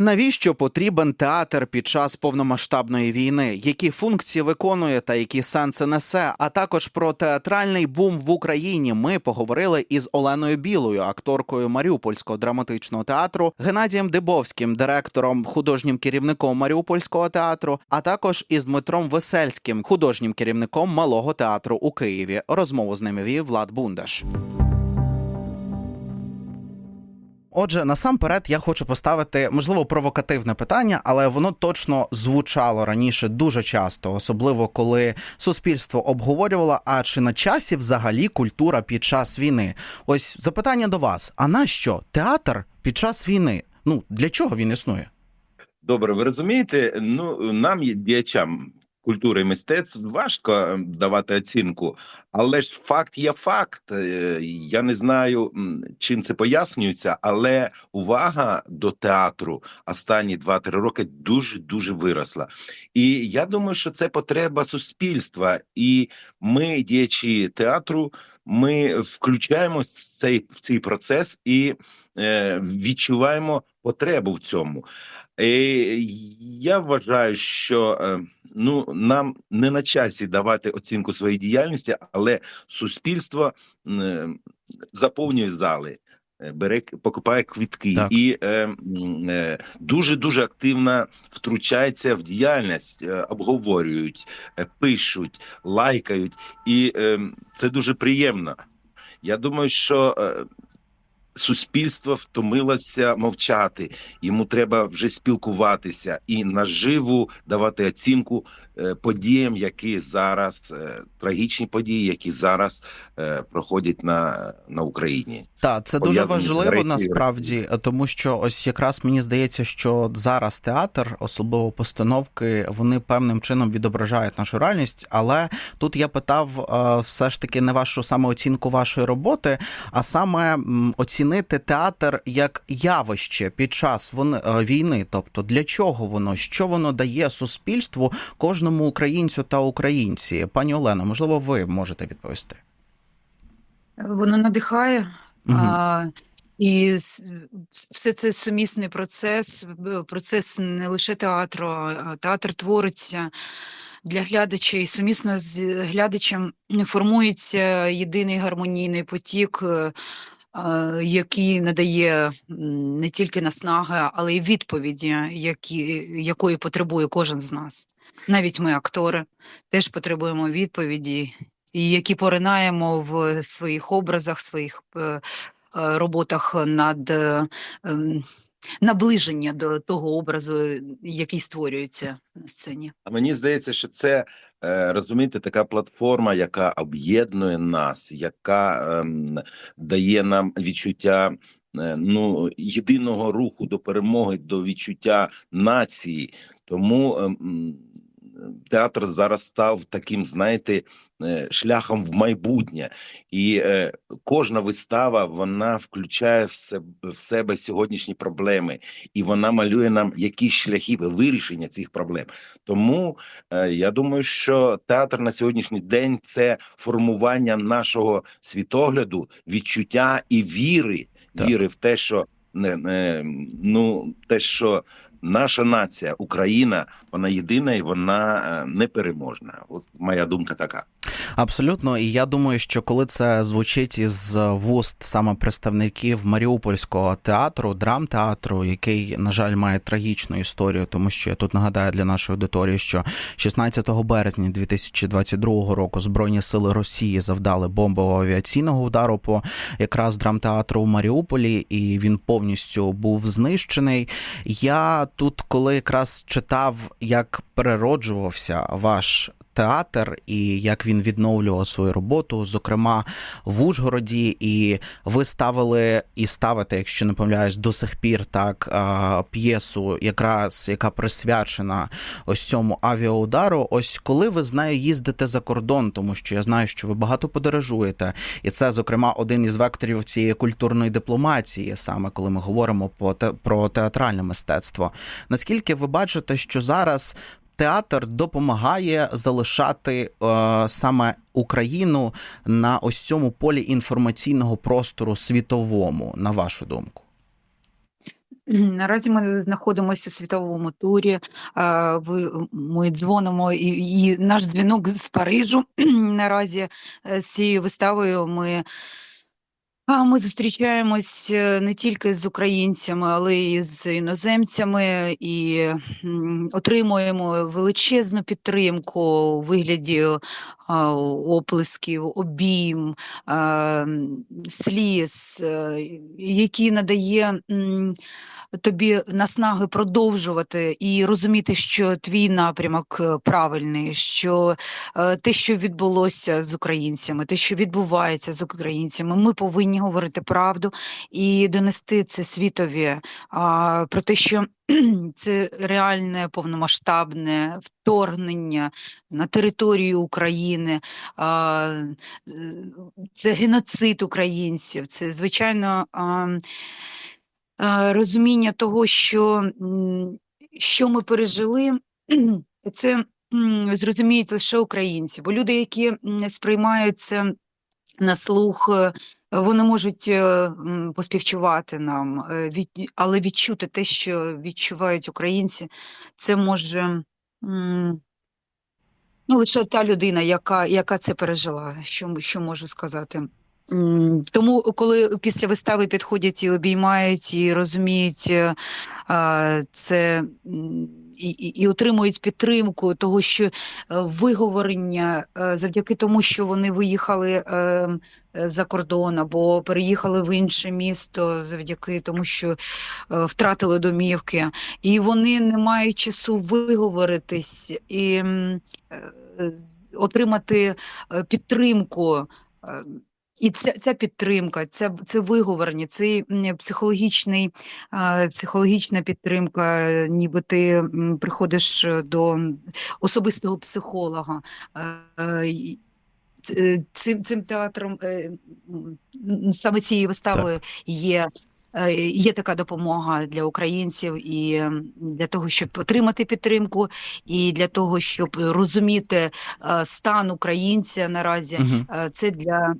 Навіщо потрібен театр під час повномасштабної війни? Які функції виконує та які сенси несе? А також про театральний бум в Україні ми поговорили із Оленою Білою, акторкою Маріупольського драматичного театру, Геннадієм Дибовським, директором, художнім керівником Маріупольського театру, а також із Дмитром Весельським, художнім керівником малого театру у Києві. Розмову з ними вів Влад Бундаш. Отже, насамперед я хочу поставити можливо провокативне питання, але воно точно звучало раніше дуже часто, особливо коли суспільство обговорювало, а чи на часі взагалі культура під час війни? Ось запитання до вас: а на що театр під час війни? Ну для чого він існує? Добре, ви розумієте, ну нам, діячам культури і мистецтв, важко е, давати оцінку, але ж факт є факт. Е, Я не знаю, чим це пояснюється, але увага до театру останні 2-3 роки дуже дуже виросла. І я думаю, що це потреба суспільства, і ми, діячі театру, ми включаємось в цей в цей процес і відчуваємо потребу в цьому. Е, я вважаю, що е, ну нам не на часі давати оцінку своїй діяльності, але суспільство е, заповнює зали. е, Бере покупає квітки Так. і е, дуже дуже активно втручається в діяльність, е, обговорюють, е, пишуть, лайкають, і е, це дуже приємно. Я думаю, що е, суспільство втомилося мовчати. Йому треба вже спілкуватися і наживу давати оцінку подіям, які зараз е, трагічні події, які зараз е, проходять на, на Україні. Так, це дуже важливо насправді, тому що ось якраз мені здається, що зараз театр, особливо постановки, вони певним чином відображають нашу реальність. Але тут я питав е, все ж таки не вашу самооцінку вашої роботи, а саме оцінити театр як явище під час е, війни. Тобто для чого воно, що воно дає суспільству, кожному українцю та українці. Пані Олено, можливо, ви можете відповісти. Воно надихає. Мгм. А, і все це сумісний процес, процес не лише театру, а театр твориться для глядача, і сумісно з глядачем формується єдиний гармонійний потік, е, який надає не тільки наснаги, але й відповіді, які, якої потребує кожен з нас. Навіть ми, актори, теж потребуємо відповіді, і які поринаємо в своїх образах, своїх е, е, роботах над е, ем, наближення до того образу, який створюється на сцені. А мені здається, що це розумієте, така платформа, яка об'єднує нас, яка ем, дає нам відчуття. Ну, єдиного руху до перемоги, до відчуття нації. Тому ем, театр зараз став таким, знаєте, е, шляхом в майбутнє, і е, кожна вистава вона включає в себе, сьогоднішні проблеми, і вона малює нам якісь шляхи вирішення цих проблем. Тому Е, Я думаю, що театр на сьогоднішній день це формування нашого світогляду, відчуття і віри, Так. віри в те, що не, не ну те, що наша нація, Україна, вона єдина і вона е, непереможна. От моя думка така. Абсолютно, і я думаю, що коли це звучить із вуст саме представників Маріупольського театру, драмтеатру, який, на жаль, має трагічну історію, тому що я тут нагадаю для нашої аудиторії, що 16 березня 2022 року Збройні сили Росії завдали бомбового авіаційного удару по якраз драмтеатру у Маріуполі, і він повністю був знищений. Я тут, коли якраз читав, як перероджувався ваш театр і як він відновлював свою роботу, зокрема в Ужгороді, і ви ставили і ставите, якщо не помиляюсь, до сих пір так п'єсу, якраз яка присвячена ось цьому авіаудару. Ось коли ви з нею їздите за кордон, тому що я знаю, що ви багато подорожуєте, і це, зокрема, один із векторів цієї культурної дипломатії, саме коли ми говоримо про театральне мистецтво. Наскільки ви бачите, що зараз театр допомагає залишати е, саме Україну на ось цьому полі інформаційного простору світовому, на вашу думку? Наразі ми знаходимося у світовому турі. е, ми дзвонимо, і, і наш дзвінок з Парижу наразі е, з цією виставою ми. Ми зустрічаємось е, не тільки з українцями, але й з іноземцями і отримуємо величезну підтримку у вигляді оплесків, обійм, сліз, е, які надає тобі наснаги продовжувати і розуміти, що твій напрямок е, правильний, що е, те, що відбулося з українцями, те, що відбувається з українцями, ми повинні говорити правду і донести це світові про те, що це реальне повномасштабне вторгнення на територію України, е, це геноцид українців, це звичайно. Розуміння того, що, що ми пережили, це зрозуміють лише українці, бо люди, які м, сприймають це на слух, е, вони можуть е, поспівчувати нам, е, але відчути те, що відчувають українці, це може. Ну, лише та людина, яка, яка це пережила, що, що можу сказати. Тому, коли після вистави підходять і обіймають, і розуміють е, це і, і, отримують підтримку того, що е, виговорення е, завдяки тому, що вони виїхали е, за кордон або переїхали в інше місто, завдяки тому, що втратили домівки, і вони не мають часу виговоритись і отримати підтримку. І ця, ця підтримка, ця, це виговорення, цей психологічний, психологічна підтримка, ніби ти приходиш до особистого психолога. Цим, цим театром, е, саме цією виставою є, е, є така допомога для українців і для того, щоб отримати підтримку, і для того, щоб розуміти е, стан українця наразі. Е, Це для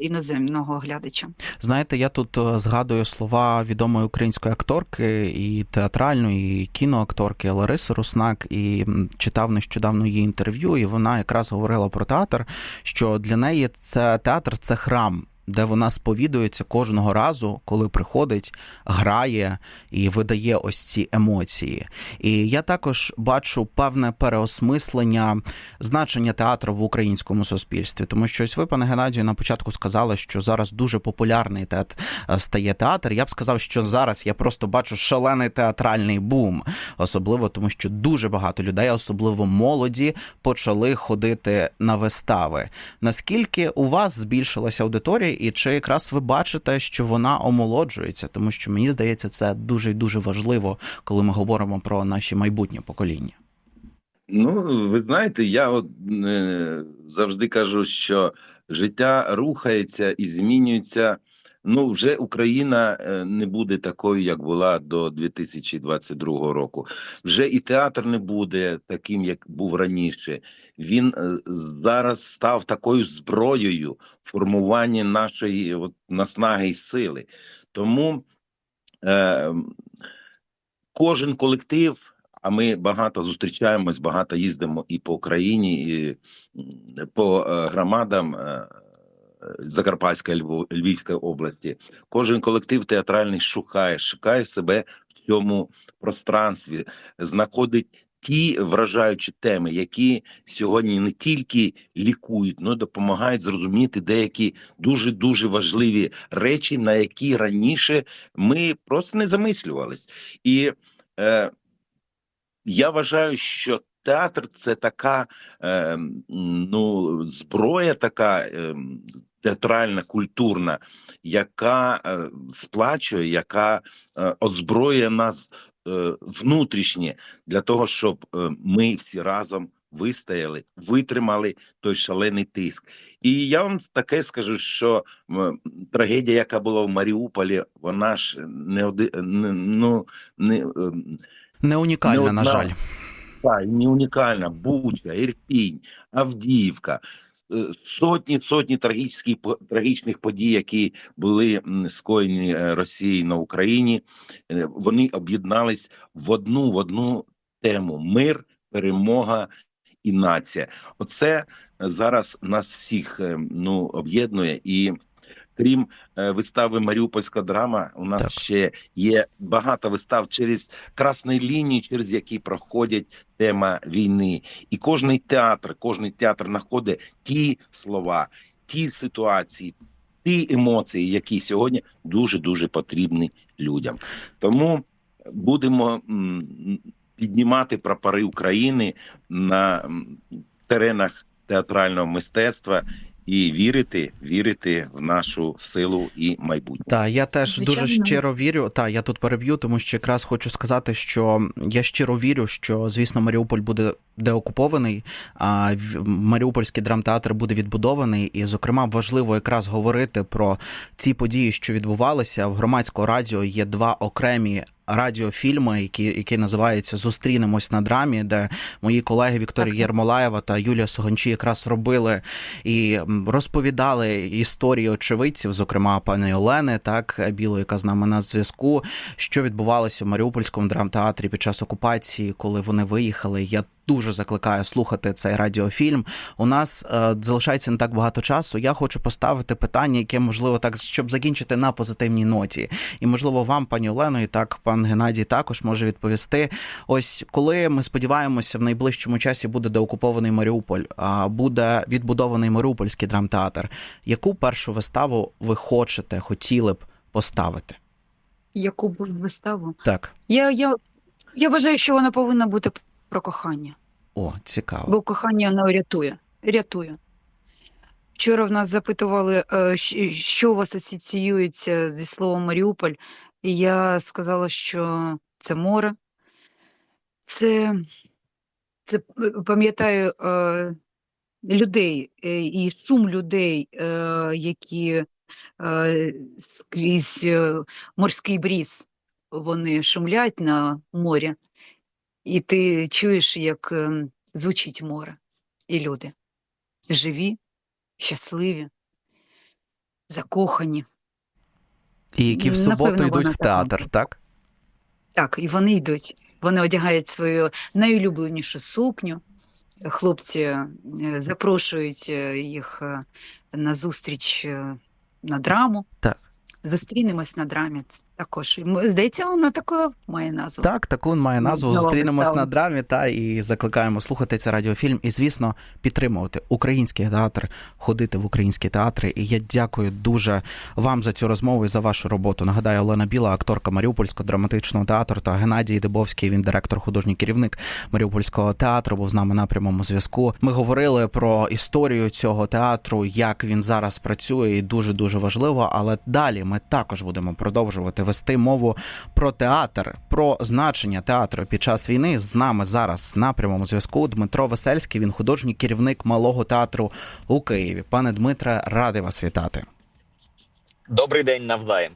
іноземного глядача. Знаєте, я тут е, згадую слова відомої української акторки і театральної, і кіноакторки Лариси Руснак, і читав нещодавно її інтерв'ю, і вона якраз говорила про театр, що для неї це театр це храм. Де вона сповідується кожного разу, коли приходить, грає і видає ось ці емоції. І я також бачу певне переосмислення значення театру в українському суспільстві, тому що ось ви, пане Геннадію, на початку сказали, що зараз дуже популярний театр стає театр. Я б сказав, що зараз я просто бачу шалений театральний бум, особливо тому, що дуже багато людей, особливо молоді, почали ходити на вистави. Наскільки у вас збільшилася аудиторія, і чи якраз ви бачите, що вона омолоджується? Тому що мені здається, це дуже і дуже важливо, коли ми говоримо про наші майбутнє покоління. Ну, ви знаєте, я от е, завжди кажу, що життя рухається і змінюється. Ну, вже Україна е, не буде такою, як була до 2022 року. Вже і театр не буде таким, як був раніше. Він е, зараз став такою зброєю формування нашої от, наснаги і сили. Тому е, кожен колектив. А ми багато зустрічаємось, багато їздимо і по Україні, і по е, громадам Закарпатської Львов- Львівської області. Кожен колектив театральний шукає, шукає себе в цьому пространстві, знаходить ті вражаючі теми, які сьогодні не тільки лікують, але допомагають зрозуміти деякі дуже дуже важливі речі, на які раніше ми просто не замислювались. І е, я вважаю, що театр це така е, ну, зброя, така е, театральна, культурна, яка е, сплачує, яка е, озброює нас е, внутрішнє для того, щоб ми всі разом вистояли, витримали той шалений тиск. І я вам таке скажу, що трагедія, яка була в Маріуполі, вона ж не оди, не, ну, не, Не унікальна, Не на жаль. та, не унікальна Буча, Ірпінь, Авдіївка. Е, сотні сотні трагічних трагічних подій, які були скоєні е, Росією на Україні, е, вони об'єднались в одну в одну тему: мир, перемога і нація. Оце зараз нас всіх е, ну об'єднує і. Крім е, вистави Маріупольська драма, у нас Так. ще є багато вистав через красні лінії, через які проходять тема війни. І кожний театр, кожний театр знаходить ті слова, ті ситуації, ті емоції, які сьогодні дуже дуже потрібні людям. Тому будемо піднімати прапори України на теренах театрального мистецтва. І вірити, вірити в нашу силу і майбутнє. Так, я теж дуже щиро вірю. Та я тут переб'ю, тому що якраз хочу сказати, що я щиро вірю, що звісно Маріуполь буде деокупований, а в- Маріупольський драмтеатр буде відбудований. І, зокрема, важливо якраз говорити про ці події, що відбувалися. В громадського радіо є два окремі. Радіофільми, які, які називаються Зустрінемось на драмі, де мої колеги Вікторія Так. Єрмолаєва та Юлія Суганчі якраз робили і розповідали історії очевидців, зокрема пані Олени, так біло, яка з нами на зв'язку, що відбувалося в Маріупольському драмтеатрі під час окупації, коли вони виїхали. Я дуже закликаю слухати цей радіофільм. У нас е, залишається не так багато часу. Я хочу поставити питання, яке можливо так, щоб закінчити на позитивній ноті. І можливо, вам, пані Олено, і так пан Геннадій також може відповісти. Ось коли ми сподіваємося, в найближчому часі буде деокупований Маріуполь, а буде відбудований Маріупольський драмтеатр. Яку першу виставу ви хочете, хотіли б поставити? Яку б виставу? Так, Я, я, я вважаю, що вона повинна бути про кохання, о, цікаво. бо кохання воно рятує. рятує. Вчора в нас запитували, е, що у вас асоціюється зі словом Маріуполь, і я сказала, що це море. Це, це е, пам'ятаю е, людей і шум людей, які скрізь морський бріз вони шумлять на морі, і ти чуєш, як звучить море, і люди живі, щасливі, закохані. І які в Напевно, суботу йдуть в театр, так? Так, і вони йдуть. Вони одягають свою найулюбленішу сукню. Хлопці е, запрошують е, їх е, на зустріч на драму. Так. Зустрінемось на драмі. Також. Здається, вона така має назву. Так, таку має назву. Зустрінемось на драмі та і закликаємо слухати цей радіофільм. І, звісно, підтримувати український театр, ходити в українські театри. І я дякую дуже вам за цю розмову і за вашу роботу. Нагадаю, Олена Біла, акторка Маріупольського драматичного театру, та Геннадій Дебовський. Він директор, художній керівник Маріупольського театру. Був з нами на прямому зв'язку. Ми говорили про історію цього театру, як він зараз працює, і дуже дуже важливо. Але далі ми також будемо продовжувати вести мову про театр, про значення театру під час війни. З нами зараз на прямому зв'язку Дмитро Весельський. Він художній керівник малого театру у Києві. Пане Дмитре, радий вас вітати. Добрий день навзаєм.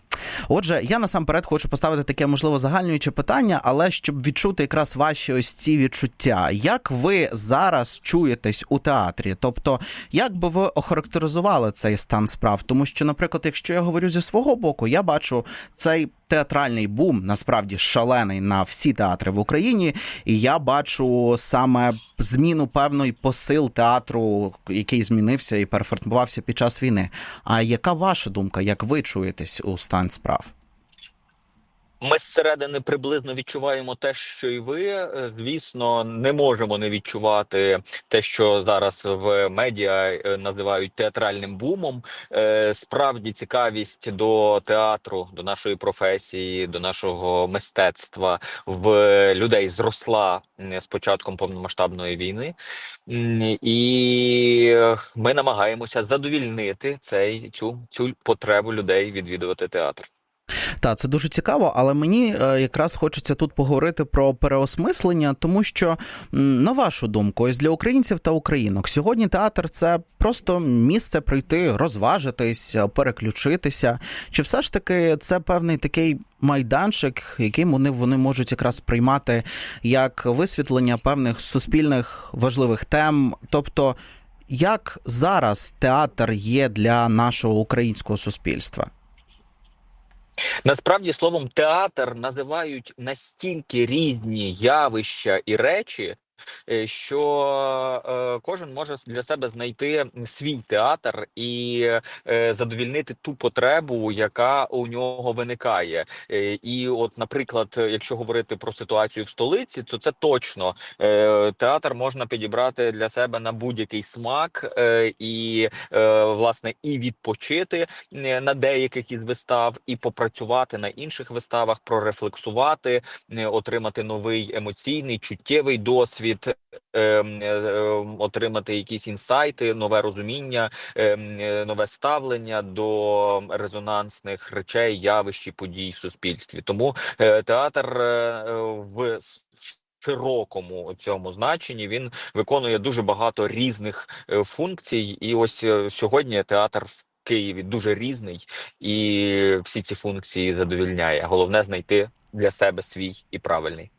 Отже, я насамперед хочу поставити таке можливо загальнююче питання, але щоб відчути якраз ваші ось ці відчуття. Як ви зараз чуєтесь у театрі? Тобто, як би ви охарактеризували цей стан справ? Тому що, наприклад, якщо я говорю зі свого боку, я бачу цей театральний бум насправді шалений на всі театри в Україні, і я бачу саме зміну певної посил театру, який змінився і переформувався під час війни. А яка ваша думка? Як ви чуєтесь у стан справ? Ми зсередини приблизно відчуваємо те, що і ви. Е, Звісно, не можемо не відчувати те, що зараз в медіа е, називають театральним бумом. Е, Справді цікавість до театру, до нашої професії, до нашого мистецтва в людей зросла з початком повномасштабної війни, і ми намагаємося задовільнити цей цю цю потребу людей відвідувати театр. Так, це дуже цікаво, але мені е, якраз хочеться тут поговорити про переосмислення, тому що, на вашу думку, ось для українців та українок сьогодні театр це просто місце прийти, розважитись, е, переключитися. Чи все ж таки це певний такий майданчик, який вони, вони можуть якраз приймати як висвітлення певних суспільних важливих тем, тобто. як зараз театр є для нашого українського суспільства? Насправді словом театр називають настільки рідні явища і речі, що е, кожен може для себе знайти свій театр і е, задовільнити ту потребу, яка у нього виникає. Е, І, от, наприклад, якщо говорити про ситуацію в столиці, то це точно е, театр можна підібрати для себе на будь-який смак е, і е, власне і відпочити е, на деяких із вистав, і попрацювати на інших виставах, прорефлексувати, е, отримати новий емоційний чуттєвий досвід, е, е, е, отримати якісь інсайти, нове розуміння, е, е, нове ставлення до резонансних речей, явищ і подій в суспільстві. Тому е, театр в широкому цьому значенні він виконує дуже багато різних функцій, і ось сьогодні театр в Києві дуже різний, і всі ці функції задовільняє. Головне знайти для себе свій і правильний.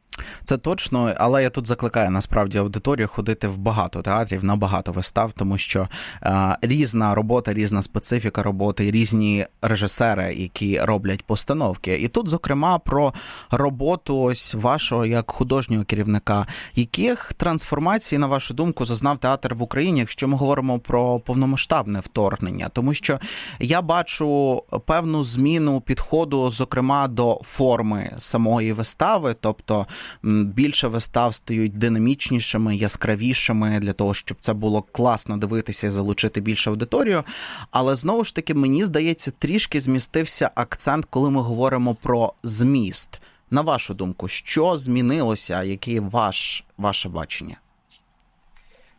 Це точно, але я тут закликаю насправді аудиторію ходити в багато театрів на багато вистав, тому що е, різна робота, різна специфіка роботи, різні режисери, які роблять постановки. І тут, зокрема, про роботу ось вашого як художнього керівника. Яких трансформацій, на вашу думку, зазнав театр в Україні, якщо ми говоримо про повномасштабне вторгнення? Тому що я бачу певну зміну підходу, зокрема до форми самої вистави, тобто більше вистав стають динамічнішими, яскравішими для того, щоб це було класно дивитися і залучити більше аудиторію. Але знову ж таки, мені здається, трішки змістився акцент, коли ми говоримо про зміст. На вашу думку, що змінилося? Яке ваш ваше бачення?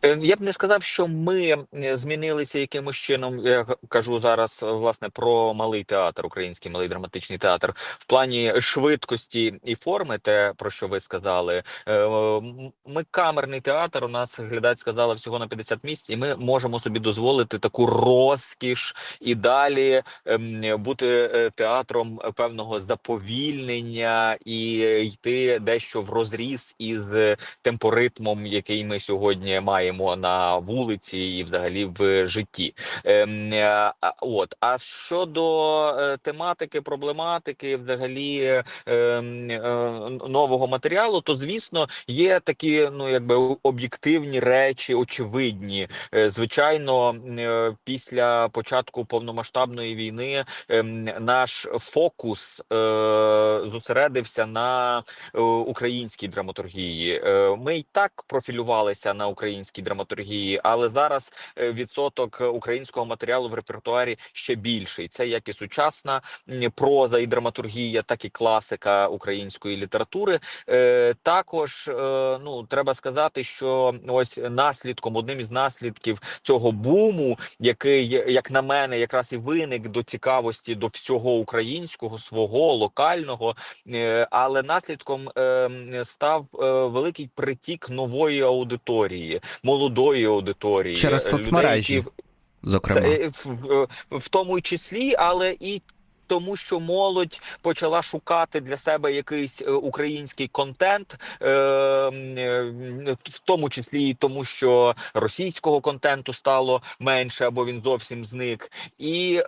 Е, Я б не сказав, що ми е, змінилися якимось чином. Я кажу зараз е, власне про малий театр, український малий драматичний театр, в плані швидкості і форми, те про що ви сказали. Ми камерний театр. У нас глядач сказала всього на 50 місць, і ми можемо собі дозволити таку розкіш і далі ем, бути театром певного заповільнення і йти дещо в розріз із темпоритмом, який ми сьогодні маємо на вулиці і взагалі в житті. Ем, е, От а щодо е, тематики, проблематики, взагалі ем, е, нового матеріалу, то звісно є такі, ну якби об'єктивні речі, очевидні. Звичайно, після початку повномасштабної війни ем, наш фокус зосередився на українській драматургії. Ми й так профілювалися на українській драматургії, але зараз е, відсоток українського матеріалу в репертуарі ще більший. Це як і сучасна проза і драматургія, так і класика української літератури. Е, Також е, ну треба сказати, що ось наслідком, одним із наслідків цього буму, який, як на мене, якраз і виник до цікавості до всього українського, свого локального, Е, але наслідком е, став е, великий притік нової аудиторії, молодої аудиторії Через соцмережі. людей, які- Зокрема, це е, в, в, в тому числі, але і тому, що молодь почала шукати для себе якийсь е, український контент, е, е, в тому числі і тому, що російського контенту стало менше або він зовсім зник, і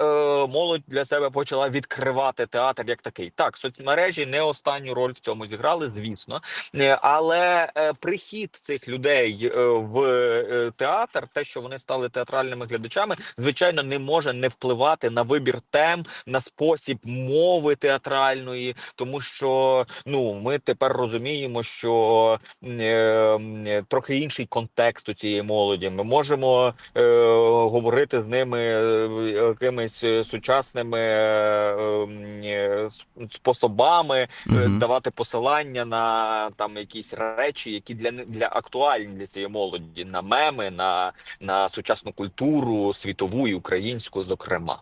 молодь для себе почала відкривати театр як такий. Так, соцмережі не останню роль в цьому зіграли, звісно, але прихід цих людей в театр, те, що вони стали театральними глядачами, звичайно, не може не впливати на вибір тем, на спосіб мови театральної, тому що ну ми тепер розуміємо, що м, е, трохи інший контекст у цієї молоді. Ми можемо е, говорити з ними е, якимись е, сучасними е, е, способами, е, Мгм. давати посилання на там якісь речі, які для для актуальні для цієї молоді, на меми, на, на сучасну культуру, світову і українську, зокрема.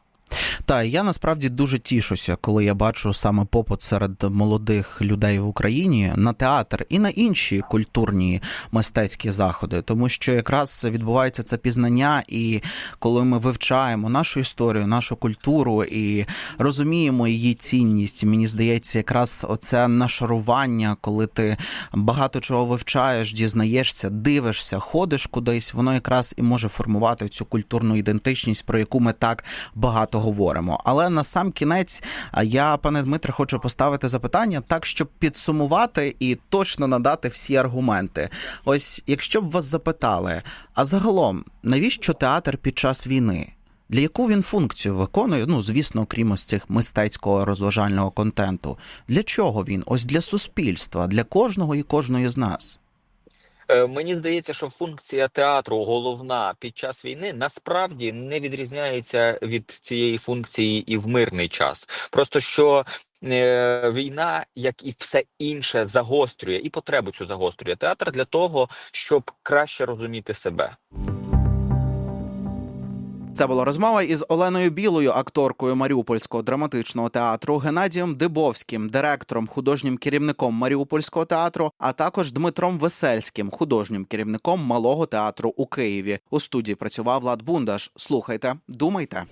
Та я насправді дуже тішуся, коли я бачу саме попит серед молодих людей в Україні на театр і на інші культурні мистецькі заходи, тому що якраз відбувається це пізнання, і коли ми вивчаємо нашу історію, нашу культуру і розуміємо її цінність, мені здається, якраз оце нашарування, коли ти багато чого вивчаєш, дізнаєшся, дивишся, ходиш кудись, воно якраз і може формувати цю культурну ідентичність, про яку ми так багато говоримо. Але на сам кінець я, пане Дмитре, хочу поставити запитання так, щоб підсумувати і точно надати всі аргументи. Ось, якщо б вас запитали, а загалом, навіщо театр під час війни? Для яку він функцію виконує? Ну, звісно, окрім ось цих мистецького розважального контенту. Для чого він? Ось для суспільства, для кожного і кожної з нас. Е, Мені здається, що функція театру головна під час війни насправді не відрізняється від цієї функції і в мирний час. Просто що е, війна, як і все інше, загострює і потребу цю загострює театр для того, щоб краще розуміти себе. Це була розмова із Оленою Білою, акторкою Маріупольського драматичного театру, Геннадієм Дибовським, директором, художнім керівником Маріупольського театру, а також Дмитром Весельським, художнім керівником малого театру у Києві. У студії працював Влад Бундаш. Слухайте, думайте.